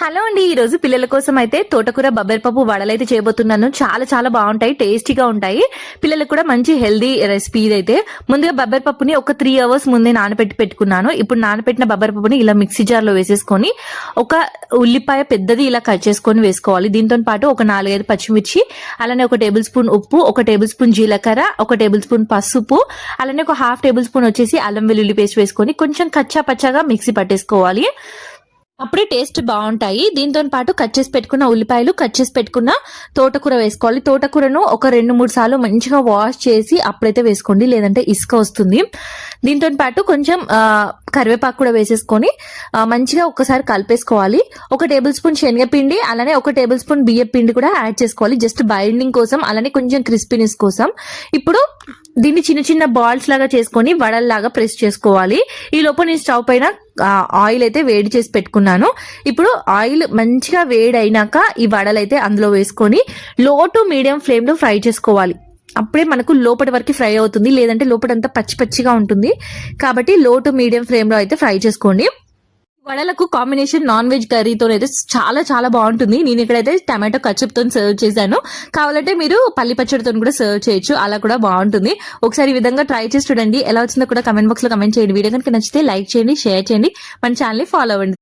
Hello అండి ఈ రోజు పిల్లల కోసం అయితే తోటకూర బబ్బెరపప్పు వడలైతే చేయబోతున్నాను. చాలా చాలా బాగుంటాయి టేస్టీగా ఉంటాయి. పిల్లలకు కూడా మంచి హెల్దీ రెసిపీ ఇదైతే. ముందుగా బబ్బెరపప్పుని ఒక త్రీ అవర్స్ ముందే నానబెట్టి పెట్టుకున్నాను. ఇప్పుడు నానబెట్టిన బబ్బెరపప్పుని ఇలా మిక్సీ జార్లో వేసేసుకొని ఒక ఉల్లిపాయ పెద్దది ఇలా కట్ చేసుకొని వేసుకోవాలి. దీంతో పాటు ఒక నాలుగైదు పచ్చిమిర్చి అలానే ఒక టేబుల్ స్పూన్ ఉప్పు ఒక టేబుల్ స్పూన్ జీలకర్ర ఒక టేబుల్ స్పూన్ పసుపు అలానే ఒక హాఫ్ టేబుల్ స్పూన్ వచ్చేసి అల్లం వెల్లుల్లి పేస్ట్ వేసుకొని కొంచెం కచ్చా పచ్చగా మిక్సీ పట్టేసుకోవాలి. అప్పుడే టేస్ట్ బాగుంటాయి. దీంతో పాటు కట్ చేసి పెట్టుకున్న ఉల్లిపాయలు కట్ చేసి పెట్టుకున్న తోటకూర వేసుకోవాలి. తోటకూరను ఒక రెండు మూడు సార్లు మంచిగా వాష్ చేసి అప్పుడైతే వేసుకోండి. లేదంటే ఇసుక వస్తుంది. దీంతో పాటు కొంచెం కరివేపాకు కూడా వేసేసుకొని మంచిగా ఒకసారి కలిపేసుకోవాలి. ఒక టేబుల్ స్పూన్ శనగపిండి అలానే ఒక టేబుల్ స్పూన్ బియ్యం పిండి కూడా యాడ్ చేసుకోవాలి. జస్ట్ బైండింగ్ కోసం అలానే కొంచెం క్రిస్పీనెస్ కోసం. ఇప్పుడు దీన్ని చిన్న చిన్న బాల్స్ లాగా చేసుకొని వడల్లాగా ప్రెస్ చేసుకోవాలి. ఈ లోపు నేను స్టవ్ పైన ఆయిల్ అయితే వేడి చేసి పెట్టుకున్నాను. ఇప్పుడు ఆయిల్ మంచిగా వేడి అయినాక ఈ వడలు అయితే అందులో వేసుకొని లో టు మీడియం ఫ్లేమ్లో ఫ్రై చేసుకోవాలి. అప్పుడే మనకు లోపటి వరకు ఫ్రై అవుతుంది లేదంటే లోపటంతా పచ్చి పచ్చిగా ఉంటుంది. కాబట్టి లో టు మీడియం ఫ్లేమ్లో అయితే ఫ్రై చేసుకోండి. వడలకు కాంబినేషన్ నాన్ వెజ్ కర్రీతో అయితే చాలా చాలా బాగుంటుంది. నేను ఇక్కడైతే టమాటో కచ్చప్తో సర్వ్ చేశాను. కావాలంటే మీరు పల్లి పచ్చడితో కూడా సర్వ్ చేయొచ్చు. అలా కూడా బాగుంటుంది. ఒకసారి ఈ విధంగా ట్రై చేసి చూడండి. ఎలా వచ్చిందో కూడా కమెంట్ బాక్స్లో కమెంట్ చేయండి. వీడియో కనుక నచ్చితే లైక్ చేయండి షేర్ చేయండి. మన ఛానల్ని ఫాలో అవ్వండి.